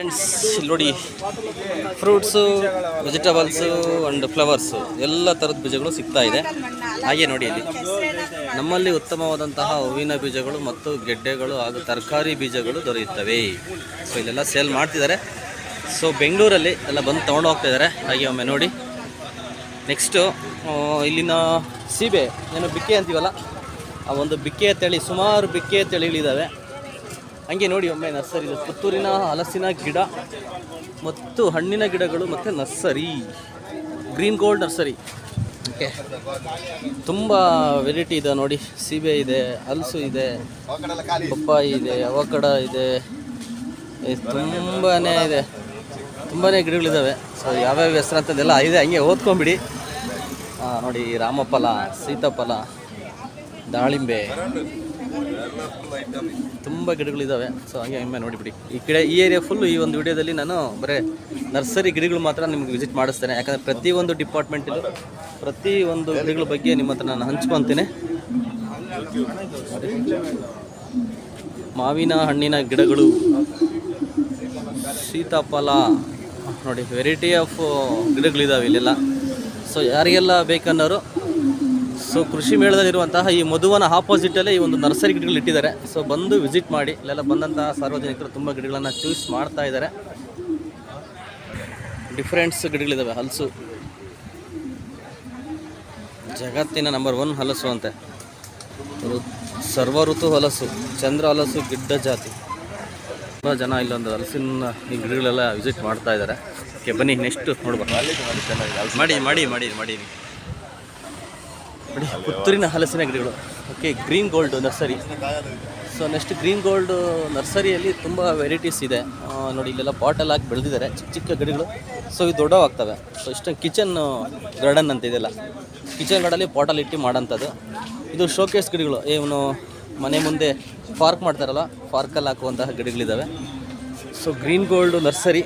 Friends ಇಲ್ಲಿ ನೋಡಿ fruits vegetables and flowers ಎಲ್ಲ ಥರದ ಬೀಜಗಳು ಸಿಗ್ತಾ ಇದೆ. ಹಾಗೆ ನೋಡಿ ಇಲ್ಲಿ. ನಮ್ಮಲ್ಲಿ ಉತ್ತಮವಾದಂತಹ ಹೂವಿನ ಬೀಜಗಳು ಮತ್ತು ಗೆಡ್ಡೆಗಳು ಹಾಗೂ ತರಕಾರಿ ಬೀಜಗಳು ದೊರೆಯುತ್ತವೆ. ಸೊ ಇಲ್ಲೆಲ್ಲ ಸೇಲ್ ಮಾಡ್ತಿದ್ದಾರೆ. ಸೊ ಬೆಂಗಳೂರಲ್ಲಿ ಎಲ್ಲ ಬಂದು ತೊಗೊಂಡು ಹೋಗ್ತಾ ಇದ್ದಾರೆ. ಹಾಗೆ ಒಮ್ಮೆ ನೋಡಿ. ನೆಕ್ಸ್ಟು ಇಲ್ಲಿನ ಸೀಬೆ, ಏನು ಬಿಕ್ಕೆ ಅಂತೀವಲ್ಲ? ಆ ಒಂದು ಬಿಕ್ಕೆ ತಳಿ, ಸುಮಾರು ಬಿಕ್ಕೆ ತಳಿಗಳಿದ್ದಾವೆ ಹಂಗೆ ನೋಡಿ ಒಮ್ಮೆ ನರ್ಸರಿ ಪುತ್ತೂರಿನ ಹಲಸಿನ ಗಿಡ ಮತ್ತು ಹಣ್ಣಿನ ಗಿಡಗಳು ಮತ್ತು nursery. Green gold nursery. Okay. ತುಂಬ ವೆರೈಟಿ ಇದೆ ನೋಡಿ. ಸೀಬೆ ಇದೆ, ಹಲಸು ಇದೆ, ಪಪ್ಪಾಯಿ ಇದೆ, ಅವಕಡ ಇದೆ. ತುಂಬಾ ಇದೆ. ತುಂಬಾ ಗಿಡಗಳಿದ್ದಾವೆ ಸೊ ಯಾವ್ಯಾವ ಹೆಸರು ಅಂತದೆಲ್ಲ ಇದೆ. ಹಂಗೆ ಓದ್ಕೊಂಬಿಡಿ. ನೋಡಿ, ರಾಮಫಲ, ಸೀತಾಫಲ, ದಾಳಿಂಬೆ. ತುಂಬ ಗಿಡಗಳಿದ್ದಾವೆ ಸೊ ಹಂಗೆ ಒಮ್ಮೆ ನೋಡಿಬಿಡಿ. ಈ ಕಡೆ, ಈ ಏರಿಯಾ ಫುಲ್ ಈ ಒಂದು ವಿಡಿಯೋದಲ್ಲಿ ನಾನು ಬರೀ ನರ್ಸರಿ ಗಿಡಗಳು ಮಾತ್ರ ನಿಮ್ಗೆ ವಿಸಿಟ್ ಮಾಡಿಸ್ತೇನೆ. ಯಾಕಂದರೆ ಪ್ರತಿಯೊಂದು ಡಿಪಾರ್ಟ್ಮೆಂಟಲ್ಲೂ ಪ್ರತಿ ಒಂದು ಗಿಡಗಳ ಬಗ್ಗೆ ನಿಮ್ಮ ಹತ್ರ ನಾನು ಹಂಚ್ಕೊತೀನಿ. ಮಾವಿನ ಹಣ್ಣಿನ ಗಿಡಗಳು. ಸೀತಾಫಲ. ನೋಡಿ ವೆರೈಟಿ ಆಫ್ ಗಿಡಗಳಿದ್ದಾವೆ ಇಲ್ಲೆಲ್ಲ. ಸೊ ಯಾರಿಗೆಲ್ಲ ಬೇಕನ್ನೋರು ಸೊ ಕೃಷಿ ಮೇಳದಲ್ಲಿರುವಂತಹ ಈ ಮಧುವನ ಆಪೋಸಿಟಲ್ಲೇ ಈ ಒಂದು ನರ್ಸರಿ ಗಿಡಗಳು ಇಟ್ಟಿದ್ದಾರೆ. ಸೊ ಬಂದು ವಿಸಿಟ್ ಮಾಡಿ, ಇಲ್ಲೆಲ್ಲ ಬಂದಂತಹ ಸಾರ್ವಜನಿಕರು ತುಂಬ ಗಿಡಗಳನ್ನು ಚೂಸ್ ಮಾಡ್ತಾ ಇದ್ದಾರೆ. ಡಿಫ್ರೆಂಟ್ಸ್ ಗಿಡಗಳಿದ್ದಾವೆ ಹಲಸು. ಜಗತ್ತಿನ ನಂಬರ್ ಒನ್ ಹಲಸು ಅಂತೆ. ಸರ್ವ ಋತು ಹಲಸು, ಚಂದ್ರ ಹಲಸು, ಗಿಡ್ಡ ಜಾತಿ. ತುಂಬ ಜನ ಇಲ್ಲೊಂದು ಹಲಸಿನ ಈ ಗಿಡಗಳೆಲ್ಲ ವಿಸಿಟ್ ಮಾಡ್ತಾ ಇದ್ದಾರೆ. ಓಕೆ ಬನ್ನಿ ನೆಕ್ಸ್ಟ್ ನೋಡ್ಬೇಕು ಮಾಡಿ ಮಾಡಿ ಮಾಡಿ ಮಾಡಿ. ನೋಡಿ, ಪುತ್ತೂರಿನ ಹಲಸಿನ ಗಿಡಗಳು. Okay green gold nursery. So next green gold ನರ್ಸರಿಯಲ್ಲಿ ತುಂಬ ವೆರೈಟೀಸ್ ಇದೆ. ನೋಡಿ, ಇಲ್ಲೆಲ್ಲ ಪಾಟಲ್ಲಿ ಹಾಕಿ ಬೆಳೆದಿದ್ದಾರೆ. ಚಿಕ್ಕ ಚಿಕ್ಕ ಗಿಡಗಳು. ಸೊ ಇದು ದೊಡ್ಡವಾಗ್ತವೆ. ಸೊ ಇಷ್ಟೊಂದು ಕಿಚನ್ ಗಾರ್ಡನ್ ಅಂತ ಇದೆಲ್ಲ. ಕಿಚನ್ ಗಾರ್ಡಲ್ಲಿ ಪಾಟಲ್ಲಿ ಇಟ್ಟು ಮಾಡೋಂಥದ್ದು. ಇದು ಶೋಕೇಸ್ ಗಿಡಗಳು. ಇವನು ಮನೆ ಮುಂದೆ ಪಾರ್ಕ್ ಮಾಡ್ತಾರಲ್ಲ ಪಾರ್ಕಲ್ಲಿ ಹಾಕುವಂತಹ ಗಿಡಗಳಿದ್ದಾವೆ ಸೊ ಗ್ರೀನ್ ಗೋಲ್ಡ್ ನರ್ಸರಿ.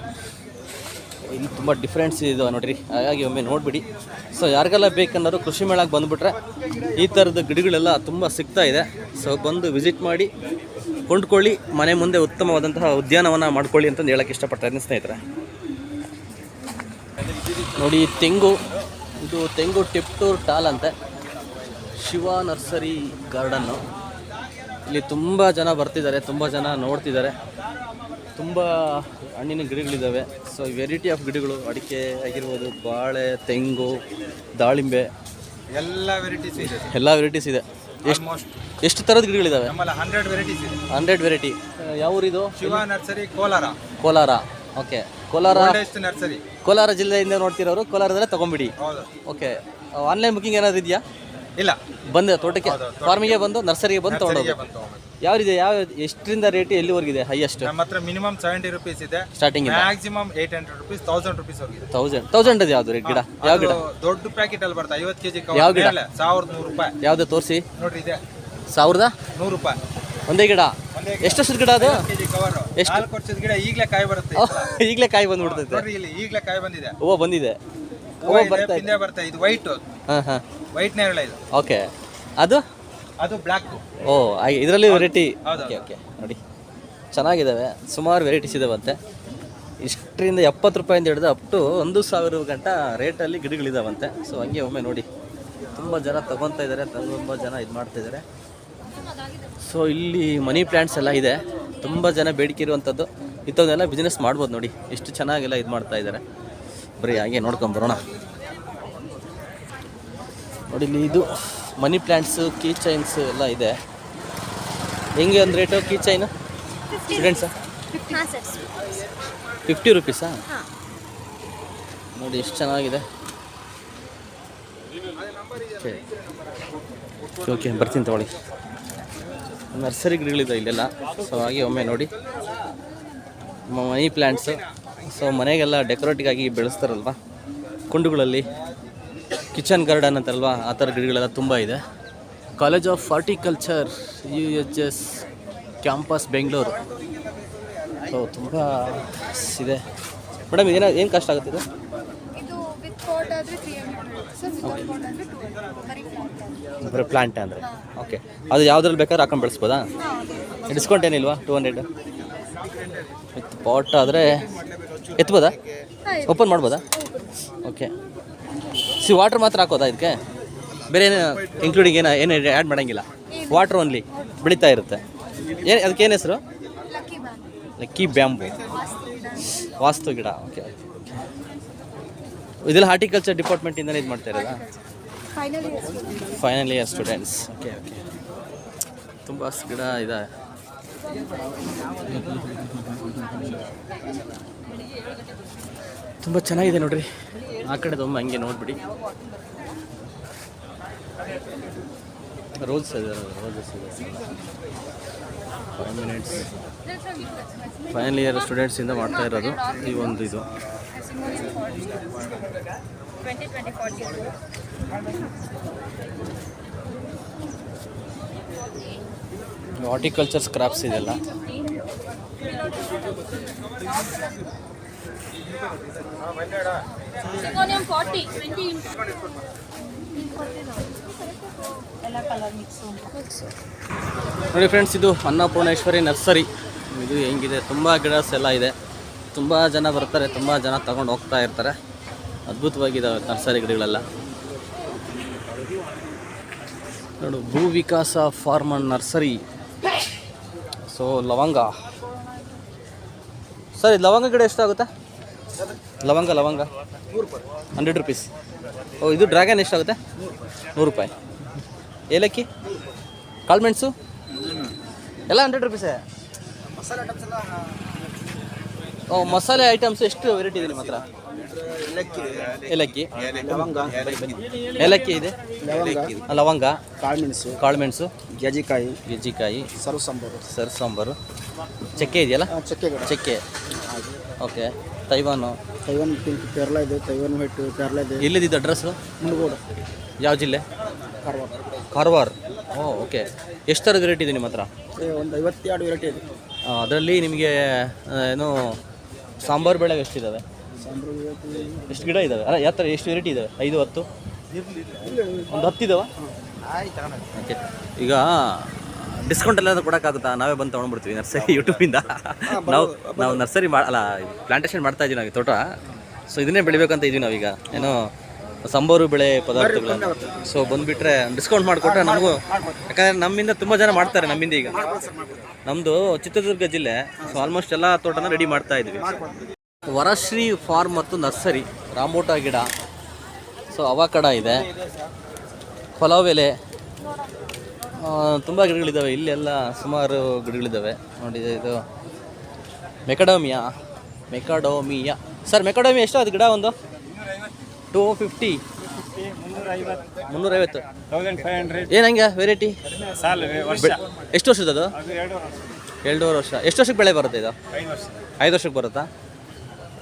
ಇಲ್ಲಿ ತುಂಬ ಡಿಫ್ರೆನ್ಸ್ ಇದಾವೆ ನೋಡಿರಿ. ಹಾಗಾಗಿ ಒಮ್ಮೆ ನೋಡಿಬಿಡಿ. ಸೊ ಯಾರಿಗೆಲ್ಲ ಬೇಕನ್ನೋರು ಕೃಷಿ ಮೇಳಕ್ಕೆ ಬಂದುಬಿಟ್ರೆ ಈ ಥರದ ಗಿಡಗಳೆಲ್ಲ ತುಂಬ ಸಿಗ್ತಾ ಇದೆ. ಸೊ ಬಂದು ವಿಸಿಟ್ ಮಾಡಿ, ಕೊಂಡ್ಕೊಳ್ಳಿ, ಮನೆ ಮುಂದೆ ಉತ್ತಮವಾದಂತಹ ಉದ್ಯಾನವನ ಮಾಡ್ಕೊಳ್ಳಿ ಅಂತಂದು ಹೇಳಕ್ಕೆ ಇಷ್ಟಪಡ್ತಾ ಇದ್ದೀನಿ ಸ್ನೇಹಿತರೆ. ನೋಡಿ ತೆಂಗು, ಇದು ತೆಂಗು ಟಿಪ್ಟೂರ್ ಟಾಲ್ ಅಂತೆ. ಶಿವ ನರ್ಸರಿ ಗಾರ್ಡನ್ನು. ಇಲ್ಲಿ ತುಂಬ ಜನ ಬರ್ತಿದ್ದಾರೆ, ತುಂಬ ಜನ ನೋಡ್ತಿದ್ದಾರೆ. ತುಂಬ ಹಣ್ಣಿನ ಗಿಡಗಳಿದ್ದಾವೆ. ಸೊ ವೆರೈಟಿ ಆಫ್ ಗಿಡಗಳು ಅಡಿಕೆ ಆಗಿರ್ಬೋದು ಬಾಳೆ ತೆಂಗು ದಾಳಿಂಬೆ ಎಲ್ಲ ವೆರೈಟೀಸ್ ಇದೆ ಎಲ್ಲ ವೆರೈಟೀಸ್ ಇದೆ. ಎಷ್ಟು ಎಷ್ಟು ಥರದ ಗಿಡಗಳಿದ್ದಾವೆ ನಮ್ಮಲ್ಲಿ ಹಂಡ್ರೆಡ್ ವೆರೈಟೀಸ್ ಇದೆ. ಹಂಡ್ರೆಡ್ ವೆರೈಟಿ ಯಾವ ಊರಿದು Shiva nursery Kolar. Kolar. Okay Kolar nursery. Kolar ಜಿಲ್ಲೆಯಿಂದ ನೋಡ್ತಿರೋರು ಕೋಲಾರದಲ್ಲೇ ತಗೊಂಬಿಡಿ. ಓಕೆ ಆನ್ಲೈನ್ ಬುಕಿಂಗ್ ಏನಾದ್ರು ಇದೆಯಾ? ಇಲ್ಲ. ಬಂದೆ ತೋಟಕ್ಕೆ? ಫಾರ್ಮಿಗೆ ಬಂದು ನರ್ಸರಿಗೆ ಬಂದು ತೊಗೊಂಡು ನರ್ಸರಿಗೆ ಬಂತು ಹೋಗೋದು. ಯಾವ್ದಿದೆ? ಯಾವ ಎಷ್ಟರಿಂದ ರೇಟ್ ಎಲ್ಲಿವರೆಗಿದೆ? ಹೈಯೆಸ್ಟ್ ನಮ್ಮ ಹತ್ರ ಮಿನಿಮಮ್ ಸೆವೆಂಟಿ ರುಪೀಸ್ ಇದೆ. ಸ್ಟಾರ್ಟಿಂಗ್ ಇದೆ? Maximum eight hundred rupees thousand rupees ಹೋಗಿದೆ. ತೌಸಂಡ್ ತೌಸಂಡ್ ಅದು ಯಾವ್ದು? ರೇಟ್ ಗಿಡ? ಯಾವ ಗಿಡ? ದೊಡ್ಡ ಪ್ಯಾಕೆಟ್ ಅಲ್ಲಿ ಬರ್ತಾ ಐವತ್ತು ಕೆಜಿ ಯಾವ ಗಿಡ? ಸಾವಿರದ ನೂರು ರೂಪಾಯಿ. ಯಾವ್ದು ತೋರಿಸಿ? ನೋಡ್ರಿ ಇದೆ. ಸಾವಿರದ? ನೂರು ರೂಪಾಯಿ. ಒಂದೇ ಗಿಡ? ಎಷ್ಟು ವರ್ಷದ ಗಿಡ ಅದು? ಎಷ್ಟು? ನಾಲ್ಕು ವರ್ಷದ ಗಿಡ ಈಗಲೇ ಕಾಯಿ ಬರುತ್ತೆ. ಈಗಲೇ ಕಾಯಿ ಬಂದ್ಬಿಡ್ತೈತೆ. ನೋಡ್ರಿ ಇಲ್ಲಿ ಈಗಲೇ ಕಾಯಿ ಬಂದಿದೆ. ಹೂವು ಬಂದಿದೆ. ಹೂವು ಇದೆ, ಬರ್ತಾ ಇದು. ವೈಟ್ ಹಾಂ ಹಾಂ. ವೈಟ್ ನೇರಳೆ ಇದು. ಓಕೆ ಅದು? ಅದು ಬ್ಲ್ಯಾಕ್ ಓ ಹಾಗೆ ಇದರಲ್ಲಿ ವೆರೈಟಿ ಓಕೆ ಓಕೆ ನೋಡಿ. ಚೆನ್ನಾಗಿದ್ದಾವೆ ಸುಮಾರು ವೆರೈಟೀಸ್ ಇದಾವಂತೆ ಇಷ್ಟರಿಂದ ಎಪ್ಪತ್ತು ರೂಪಾಯಿಂದ ಹಿಡಿದು ಅಪ್ ಟು ಒಂದು ಸಾವಿರ ಗಂಟ ರೇಟಲ್ಲಿ ಗಿಡಗಳಿದಾವಂತೆ ಸೊ ಹಂಗೆ ಒಮ್ಮೆ ನೋಡಿ. ತುಂಬ ಜನ ತಗೊತಾ ಇದ್ದಾರೆ ತುಂಬ ಜನ ಇದು ಮಾಡ್ತಾ ಇದ್ದಾರೆ ಸೊ ಇಲ್ಲಿ ಮನಿ ಪ್ಲ್ಯಾಂಟ್ಸ್ ಎಲ್ಲ ಇದೆ. ತುಂಬ ಜನ ಬೇಡಿಕೆ ಇರುವಂಥದ್ದು ಇಂಥದ್ದೆಲ್ಲ ಬಿಸ್ನೆಸ್ ಮಾಡ್ಬೋದು ನೋಡಿ. ಎಷ್ಟು ಚೆನ್ನಾಗೆಲ್ಲ ಇದು ಮಾಡ್ತಾ ಇದ್ದಾರೆ ಬರೀ ಹಾಗೆ ನೋಡ್ಕೊಂಬರೋಣ ನೋಡಿ ಇಲ್ಲಿ ಇದು. ಮನಿ ಪ್ಲ್ಯಾಂಟ್ಸು ಕೀ ಚೈನ್ಸ್ ಎಲ್ಲ ಇದೆ. ಹೆಂಗೆ ಒಂದು ರೇಟು ಕೀ ಚೈನು? ಸ್ಟೂಡೆಂಟ್ಸಾ ಫಿಫ್ಟಿ ರುಪೀಸಾ ನೋಡಿ ಎಷ್ಟು ಚೆನ್ನಾಗಿದೆ. ಓಕೆ. ಓಕೆ ಬರ್ತೀನಿ ತಗೊಳ್ಳಿ. ನರ್ಸರಿ ಗಿಡಗಳಿದೆ ಇಲ್ಲೆಲ್ಲ. ಸೊ ಹಾಗೆ ಒಮ್ಮೆ ನೋಡಿ. ಮನಿ ಪ್ಲ್ಯಾಂಟ್ಸು ಸೊ ಮನೆಗೆಲ್ಲ ಡೆಕೋರೇಟಿಗಾಗಿ ಬೆಳೆಸ್ತಾರಲ್ವ? ಕುಂಡುಗಳಲ್ಲಿ. Kitchen garden ಅಂತಾರಲ್ವ? ಆ ಥರ ಗಿಡಗಳೆಲ್ಲ ತುಂಬ ಇದೆ. College of horticulture U H S campus Bengaluru. So ತುಂಬ ಇದೆ. ಮೇಡಮ್ ಇದೇನ ಏನು ಕಷ್ಟ ಆಗುತ್ತೆ ಇದು? ಬರೀ ಪ್ಲಾಂಟ್ ಅಂದರೆ ಓಕೆ ಅದು ಯಾವುದ್ರಲ್ಲಿ ಬೇಕಾದ್ರೆ ಹಾಕೊಂಡು ಬೆಳೆಸ್ಬೋದಾ? ಡಿಸ್ಕೌಂಟ್ ಏನಿಲ್ವಾ? ಟೂ ಹಂಡ್ರೆಡ್ ವಿತ್ ಪಾಟ್ ಆದರೆ ಎತ್ಬೋದಾ? ಓಪನ್ ಮಾಡ್ಬೋದಾ? ಓಕೆ ಸಿ ವಾಟರ್ ಮಾತ್ರ ಹಾಕೋದಾ ಇದಕ್ಕೆ? ಬೇರೆ ಏನು ಇನ್ಕ್ಲೂಡಿಂಗ್ ಏನೋ ಏನು ಆ್ಯಡ್ ಮಾಡೋಂಗಿಲ್ಲ? ವಾಟ್ರ್ ಓನ್ಲಿ ಬೆಳೀತಾ ಇರುತ್ತೆ. ಏನು ಅದಕ್ಕೆ ಏನು ಹೆಸರು? ಲಕ್ಕಿ ಬ್ಯಾಂಬು ವಾಸ್ತು ಗಿಡ. ಓಕೆ ಇದೆಲ್ಲ ಹಾರ್ಟಿಕಲ್ಚರ್ ಡಿಪಾರ್ಟ್ಮೆಂಟಿಂದಲೇ ಇದು ಮಾಡ್ತಾ ಇರೋದಾ? Final year students okay okay ತುಂಬ ಗಿಡ ಇದೆ ತುಂಬ ಚೆನ್ನಾಗಿದೆ ನೋಡ್ರಿ. ಆ ಕಡೆ ತುಂಬ ಹಂಗೆ ನೋಡ್ಬಿಡಿ. ರೋಲ್ಸ್ ಇದೆ ಫೈವ್ ಮಿನಿಟ್ಸ್ ಫೈನಲ್ ಇಯರ್ ಸ್ಟೂಡೆಂಟ್ಸಿಂದ ಮಾಡ್ತಾ ಇರೋದು ಈ ಒಂದು ಇದು. ಹಾರ್ಟಿಕಲ್ಚರ್ ಸ್ಕ್ರಾಪ್ಸ್ ಇದೆಲ್ಲ. ನೋಡಿ ಫ್ರೆಂಡ್ಸ್ ಇದು ಅನ್ನಪೂರ್ಣೇಶ್ವರಿ ನರ್ಸರಿ. ಇದು ಹೆಂಗಿದೆ? ತುಂಬ ಗಿಡಸ್ ಎಲ್ಲ ಇದೆ. ತುಂಬ ಜನ ಬರ್ತಾರೆ ತುಂಬ ಜನ ತಗೊಂಡು ಹೋಗ್ತಾ ಇರ್ತಾರೆ. ಅದ್ಭುತವಾಗಿದ್ದಾವೆ ನರ್ಸರಿ ಗಿಡಗಳೆಲ್ಲ. ನೋಡು Bhoo Vikasa farm and nursery. So ಲವಂಗ. ಸರ್ ಇದು ಲವಂಗ ಗಿಡ ಎಷ್ಟಾಗುತ್ತೆ ಲವಂಗ ಲವಂಗ. Hundred rupees. ಓ, ಇದು ಡ್ರ್ಯಾಗನ್ ಎಷ್ಟಾಗುತ್ತೆ ನೂರು ರೂಪಾಯಿ. ಏಲಕ್ಕಿ? ಕಾಳುಮೆಣಸು ಎಲ್ಲ ಹಂಡ್ರೆಡ್ ರುಪೀಸೇ? ಓ, ಮಸಾಲೆ ಐಟಮ್ಸ್ ಎಷ್ಟು ವೆರೈಟಿ ಇದೆ ನಿಮ್ಮ ಹತ್ರ ಏಲಕ್ಕಿ. ಏಲಕ್ಕಿ. ಇದೆ. ಲವಂಗ. ಕಾಳುಮೆಣಸು ಕಾಳುಮೆಣಸು ಗೆಜಿಕಾಯಿ ಗೆಜ್ಜಿಕಾಯಿ. ಸರ್ ಸಾಂಬಾರು. ಸರ್ ಸಾಂಬಾರು. ಚಕ್ಕೆ ಇದೆಯಲ್ಲ? ಚಕ್ಕೆ ಚಕ್ಕೆ. ಓಕೆ. ತೈವಾನು. ತೈವಾನ್ ಪಿಂಕ್ ಪೇರ್ಲ ಇದೆ. ತೈವಾನ್ ವೈಟ್ ಪೇರ್ಲ ಇದೆ. ಎಲ್ಲಿದ್ದು ಅಡ್ರೆಸ್ ಮುಳುಗೋಡು. ಯಾವ ಜಿಲ್ಲೆ? ಕಾರವಾರ. ಕಾರವಾರ. ಓ ಓಕೆ. ಎಷ್ಟು ಥರದ ವೆರೈಟಿ ಇದೆ ನಿಮ್ಮ ಹತ್ರ? ಒಂದು ಐವತ್ತೆರಡು ವೆರೈಟಿ ಇದೆ. ಅದರಲ್ಲಿ ನಿಮಗೆ ಏನು ಸಾಂಬಾರು ಬೆಳೆ ಎಷ್ಟಿದ್ದಾವೆ ಎಷ್ಟು ಗಿಡ ಇದಾವೆ? ಅಲ್ಲ ಯಾವ ಥರ ಎಷ್ಟು ವೆರೈಟಿ ಇದಾವೆ? ಐದು ಹತ್ತು? ಒಂದು ಹತ್ತು ಇದಾವ? ಓಕೆ ಈಗ ಡಿಸ್ಕೌಂಟ್ ಎಲ್ಲ ಕೊಡೋಕ್ಕಾಗುತ್ತಾ ನಾವೇ ಬಂದು ತೊಗೊಂಡ್ಬಿಡ್ತೀವಿ ನರ್ಸರಿ ಯೂಟ್ಯೂಬಿಂದ ನಾವು ನಾವು ನರ್ಸರಿ ಮಾ ಅಲ್ಲ ಪ್ಲಾಂಟೇಶನ್ ಮಾಡ್ತಾ ಇದೀವಿ ನಾವು ತೋಟ. ಸೊ ಇದನ್ನೇ ಬೆಳಿಬೇಕಂತ ಇದೀವಿ ನಾವೀಗ. ಏನೋ ಸಂಬಾರು ಬೆಳೆ ಪದಾರ್ಥಗಳು ಸೊ ಬಂದುಬಿಟ್ರೆ ಡಿಸ್ಕೌಂಟ್ ಮಾಡಿಕೊಟ್ರೆ ನಮಗೂ ಯಾಕಂದರೆ ನಮ್ಮಿಂದ ತುಂಬ ಜನ ಮಾಡ್ತಾರೆ ನಮ್ಮಿಂದ ಈಗ. ನಮ್ಮದು ಚಿತ್ರದುರ್ಗ ಜಿಲ್ಲೆ. ಸೊ ಆಲ್ಮೋಸ್ಟ್ ಎಲ್ಲ ತೋಟನ ರೆಡಿ ಮಾಡ್ತಾ ಇದ್ವಿ. ವರಶ್ರೀ ಫಾರ್ಮ್ ಮತ್ತು ನರ್ಸರಿ ರಾಮೋಟ ಗಿಡ. ಸೊ ಅವಕಡ ಇದೆ. ಪಲಾವ್ ಎಲೆ. ತುಂಬ ಗಿಡಗಳಿದ್ದಾವೆ ಇಲ್ಲೆಲ್ಲ ಸುಮಾರು ಗಿಡಗಳಿದ್ದಾವೆ ನೋಡಿ ಇದು ಮೆಕಡೋಮಿಯಾ. ಮೆಕಡೋಮಿಯಾ. ಸರ್ ಮೆಕಡೋಮಿಯಾ ಎಷ್ಟು ಅದು ಗಿಡ ಒಂದು? Two fifty. ಮುನ್ನೂರೈವತ್ತು. Thousand five hundred. ಏನು ಹಂಗೆ ವೆರೈಟಿ ಎಷ್ಟು ವರ್ಷದ ಅದು? ಎರಡೂವರೆ ವರ್ಷ. ಎಷ್ಟು ವರ್ಷಕ್ಕೆ ಬೆಳೆ ಬರುತ್ತೆ ಇದು? ಐದು ವರ್ಷಕ್ಕೆ ಬರುತ್ತಾ?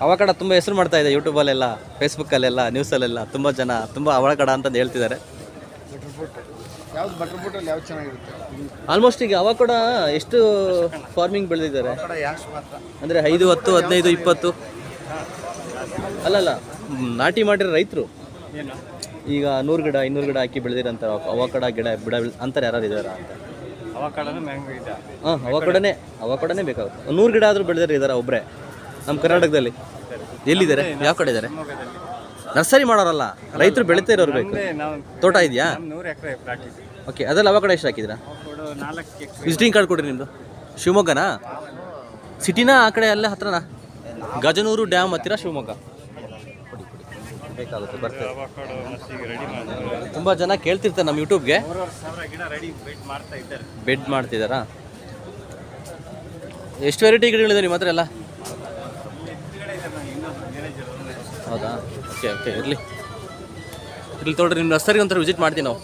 ಅವಕಡ ತುಂಬ ಹೆಸರು ಮಾಡ್ತಾ ಇದೆ ಯೂಟ್ಯೂಬಲ್ಲೆಲ್ಲ ಫೇಸ್ಬುಕ್ಕಲ್ಲೆಲ್ಲ ನ್ಯೂಸಲ್ಲೆಲ್ಲ ತುಂಬ ಜನ ತುಂಬ ಅವಳಕಡ ಅಂತಂದು ಹೇಳ್ತಿದ್ದಾರೆ. ಯಾವ್ದು ಬಟರ್ ಬುಟ್ಟಲ್ಲಿ ಯಾವ್ದು ಚೆನ್ನಾಗಿರುತ್ತೆ ಆಲ್ಮೋಸ್ಟ್ ಈಗ ಅವಕಡ ಎಷ್ಟು ಫಾರ್ಮಿಂಗ್ ಬೆಳೆದಿದ್ದಾರೆ? ಅಂದರೆ ಐದು ಹತ್ತು ಹದಿನೈದು ಇಪ್ಪತ್ತು? ಅಲ್ಲಲ್ಲ ನಾಟಿ ಮಾಡಿರೋ ರೈತರು. ಈಗ ನೂರು ಗಿಡ ಇನ್ನೂರು ಗಿಡ ಹಾಕಿ ಬೆಳೆದಿರಂತ ಅವಕಡ ಗಿಡ ಬಿಡ ಅಂತಾರೆ ಯಾರು ಇದಾರ ಅಂತ. ಹಾಂ ಅವಕಡನೇ ಅವಕಡನೇ ಬೇಕಾಗುತ್ತೆ. ನೂರು ಗಿಡ ಆದರೂ ಬೆಳೆದಿರೋ ಇದ್ದಾರೆ ಒಬ್ಬರೇ ನಮ್ಮ ಕರ್ನಾಟಕದಲ್ಲಿ? ಎಲ್ಲಿದ್ದಾರೆ? ಯಾವ ಕಡೆ ಇದ್ದಾರೆ? ನರ್ಸರಿ ಮಾಡೋರಲ್ಲ ರೈತರು ಬೆಳೀತಾ ಇರೋರು ಬೇಕು. ತೋಟ ಇದೆಯಾ? ಓಕೆ ಅದೆಲ್ಲ ಎಷ್ಟು ಹಾಕಿದ್ರಾ ಕೊಡು ನಾಲ್ಕು ಎಕರೆ. ವಿಸಿಟಿಂಗ್ ಕಾರ್ಡ್ ಕೊಡ್ರಿ ನಿಮ್ಮದು ಶಿವಮೊಗ್ಗನಾ? ಸಿಟಿನಾ ಆ ಕಡೆ ಅಲ್ಲೇ ಹತ್ರನಾ? ಗಜನೂರು ಡ್ಯಾಮ್ ಹತ್ತಿರ ಶಿವಮೊಗ್ಗ. ಬೇಕಾಗುತ್ತೆ ತುಂಬ ಜನ ಕೇಳ್ತಿರ್ತಾರೆ ನಮ್ಮ ಯೂಟ್ಯೂಬ್ಗೆ. ಬೆಡ್ ಮಾಡ್ತಿದ್ದಾರಾ ಎಷ್ಟು ವೆರೈಟಿ ಗಿಡಗಳಿದೆ ನಿಮ್ಮ ಹತ್ರ ಎಲ್ಲ? ಹೌದಾ? ಓಕೆ ಓಕೆ ಇರಲಿ. ಇರ್ಲಿ ತೊಗೊಳ್ರಿ ನಿಮ್ಮ ನರ್ಸರಿಗೆ ಒಂಥರ ವಿಸಿಟ್ ಮಾಡ್ತೀವಿ ನಾವು.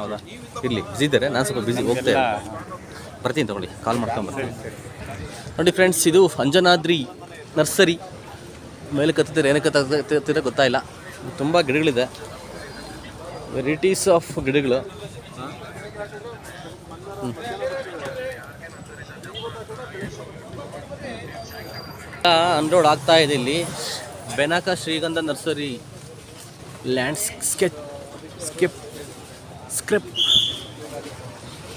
ಹೌದಾ? ಇರಲಿ ಬಿಸಿ ಇದ್ದಾರೆ, ನಾನು ಸ್ವಲ್ಪ ಬಿಸಿ ಹೋಗ್ತೇವೆ ಬರ್ತೀನಿ ತಗೊಳ್ಳಿ ಕಾಲ್ ಮಾಡ್ಕೊಂಬರ್ತೀನಿ ನೋಡಿ ಫ್ರೆಂಡ್ಸ್ ಇದು ಅಂಜನಾದ್ರಿ ನರ್ಸರಿ. ಮೇಲೆ ಕತ್ತಿದ್ರೆ ಏನಕ್ಕೆ ಕತ್ತಿದ್ರೆ ಗೊತ್ತಾಯಿಲ್ಲ ತುಂಬ ಗಿಡಗಳಿದೆ. ವೆರೈಟೀಸ್ ಆಫ್ ಗಿಡಗಳು. ಅನ್ರೋಡ್ ಆಗ್ತಾ ಇದೆ ಇಲ್ಲಿ. Benaka Srigandha nursery land sketch ಸ್ಕೆಪ್, ಸ್ಕ್ರಿಪ್.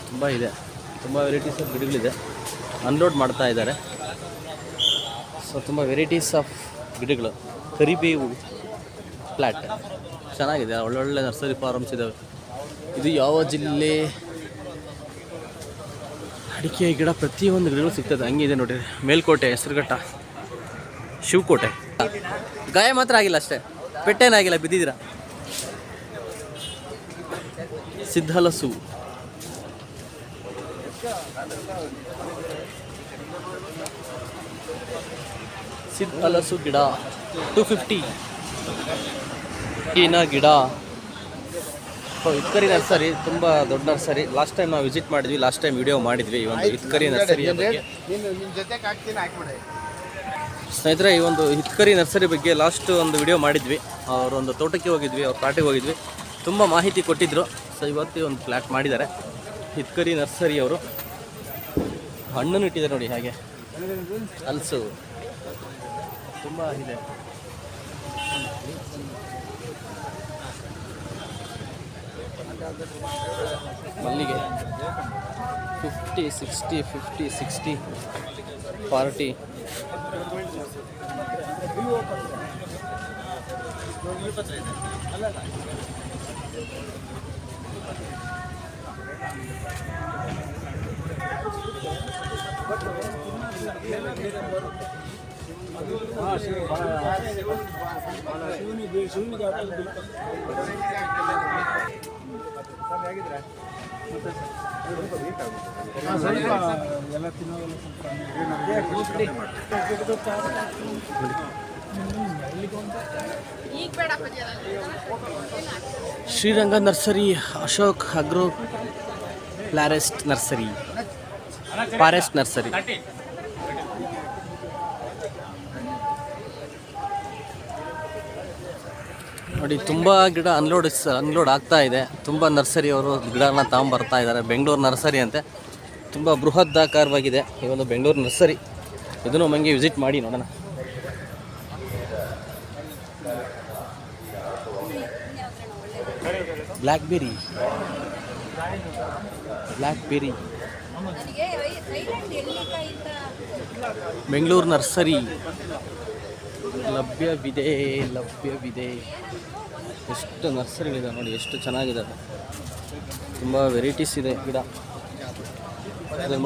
ತುಂಬ ಇದೆ. ತುಂಬ ವೆರೈಟೀಸ್ ಆಫ್ ಗಿಡಗಳಿದೆ. ಅನ್ಲೋಡ್ ಮಾಡ್ತಾ ಇದ್ದಾರೆ. ಸೊ ತುಂಬ ವೆರೈಟೀಸ್ ಆಫ್ ಗಿಡಗಳು. ಕರಿಬೇವು ಫ್ಲ್ಯಾಟ್ ಚೆನ್ನಾಗಿದೆ. ಒಳ್ಳೊಳ್ಳೆ ನರ್ಸರಿ ಫಾರ್ಮ್ಸ್ ಇದ್ದಾವೆ ಇದು ಯಾವ ಜಿಲ್ಲೆ? ಅಡಿಕೆ ಗಿಡ ಪ್ರತಿಯೊಂದು ಗಿಡಗಳು ಸಿಗ್ತದೆ. ಹಂಗಿದೆ ನೋಡಿರಿ. ನೋಡಿ ಮೇಲ್ಕೋಟೆ, ಹೆಸರುಘಟ್ಟ. ಶಿವಕೋಟೆ. ಗಾಯ ಮಾತ್ರ ಆಗಿಲ್ಲ ಅಷ್ಟೇ. ಪೆಟ್ಟೇನಾಗಿಲ್ಲ ಬಿದ್ದಿದ್ದೀರಾ? ಸಿದ್ಧಲಸು. ಸಿದ್ಧಲಸು ಗಿಡ. ಟು ಫಿಫ್ಟಿ ಈನ ಗಿಡ. ಇತ್ಕರಿ ನರ್ಸರಿ ತುಂಬ ದೊಡ್ಡ ನರ್ಸರಿ. ಲಾಸ್ಟ್ ಟೈಮ್ ನಾವು ವಿಸಿಟ್ ಮಾಡಿದ್ವಿ ಲಾಸ್ಟ್ ಟೈಮ್ ವಿಡಿಯೋ ಮಾಡಿದ್ವಿ. ಈ ಒಂದು ಇತ್ಕರಿ ನರ್ಸರಿಯ ಸ್ನೇಹಿತರೆ, ಈ ಒಂದು ಹಿತ್ಕರಿ ನರ್ಸರಿ ಬಗ್ಗೆ ಲಾಸ್ಟ್ ಒಂದು ವಿಡಿಯೋ ಮಾಡಿದ್ವಿ. ಅವರೊಂದು ತೋಟಕ್ಕೆ ಹೋಗಿದ್ವಿ, ಅವ್ರ ಪ್ಲಾಟಿಗೆ ಹೋಗಿದ್ವಿ. ತುಂಬ ಮಾಹಿತಿ ಕೊಟ್ಟಿದ್ದರು ಸೊ ಇವತ್ತು ಒಂದು ಫ್ಲ್ಯಾಟ್ ಮಾಡಿದ್ದಾರೆ. ಹಿತ್ಕರಿ ನರ್ಸರಿ ಅವರು. ಹಣ್ಣನ್ನು ಇಟ್ಟಿದ್ದಾರೆ ನೋಡಿ ಹಾಗೆ. ಹಲಸು. ತುಂಬ ಇದೆ. ಮಲ್ಲಿಗೆ. Fifty sixty fifty sixty forty ಶಿವನಿಗೆ ಶಿವನಿಗೆ Sriranga nursery Ashok agro forest nursery. Forest nursery. ನೋಡಿ, ತುಂಬ ಗಿಡ ಅನ್ಲೋಡ್ ಅನ್ಲೋಡ್ ಆಗ್ತಾ ಇದೆ. ತುಂಬ ನರ್ಸರಿ ಅವರು ಗಿಡನ ತಗೊಂಬರ್ತಾ ಇದ್ದಾರೆ. ಬೆಂಗಳೂರು ನರ್ಸರಿ ಅಂತೆ. ತುಂಬ ಬೃಹದಾಕಾರವಾಗಿದೆ ಈ ಒಂದು ಬೆಂಗಳೂರು ನರ್ಸರಿ ಇದನ್ನು ಮಂಗೆ ವಿಸಿಟ್ ಮಾಡಿ ನೋಡೋಣ. ಬ್ಲ್ಯಾಕ್ಬೆರಿ ಬ್ಲ್ಯಾಕ್ಬೆರಿ ಬೆಂಗಳೂರು ನರ್ಸರಿ ಲಭ್ಯವಿದೆ ಲಭ್ಯವಿದೆ. ಎಷ್ಟು ನರ್ಸರಿಗಳಿದೆ ನೋಡಿ ಎಷ್ಟು ಚೆನ್ನಾಗಿದೆ ತುಂಬ ವೆರೈಟೀಸ್ ಇದೆ ಗಿಡ. ಅದನ್ನ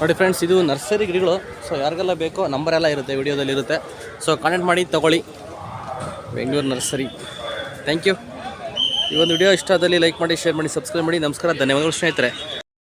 ನೋಡಿ ಫ್ರೆಂಡ್ಸ್ ಇದು ನರ್ಸರಿ ಗಿಡಗಳು. ಸೊ ಯಾರಿಗೆಲ್ಲ ಬೇಕೋ ನಂಬರ್ ಎಲ್ಲ ಇರುತ್ತೆ ವಿಡಿಯೋದಲ್ಲಿ ಇರುತ್ತೆ. ಸೊ ಕಾಂಟ್ಯಾಕ್ಟ್ ಮಾಡಿ, ತಗೊಳ್ಳಿ. ಬೆಂಗಳೂರು ನರ್ಸರಿ ಥ್ಯಾಂಕ್ ಯು ಈ ಒಂದು ವಿಡಿಯೋ ಇಷ್ಟ ಆದಲ್ಲಿ ಲೈಕ್ ಮಾಡಿ ಶೇರ್ ಮಾಡಿ ಸಬ್ಸ್ಕ್ರೈಬ್ ಮಾಡಿ. ನಮಸ್ಕಾರ, ಧನ್ಯವಾದಗಳು ಸ್ನೇಹಿತರೆ.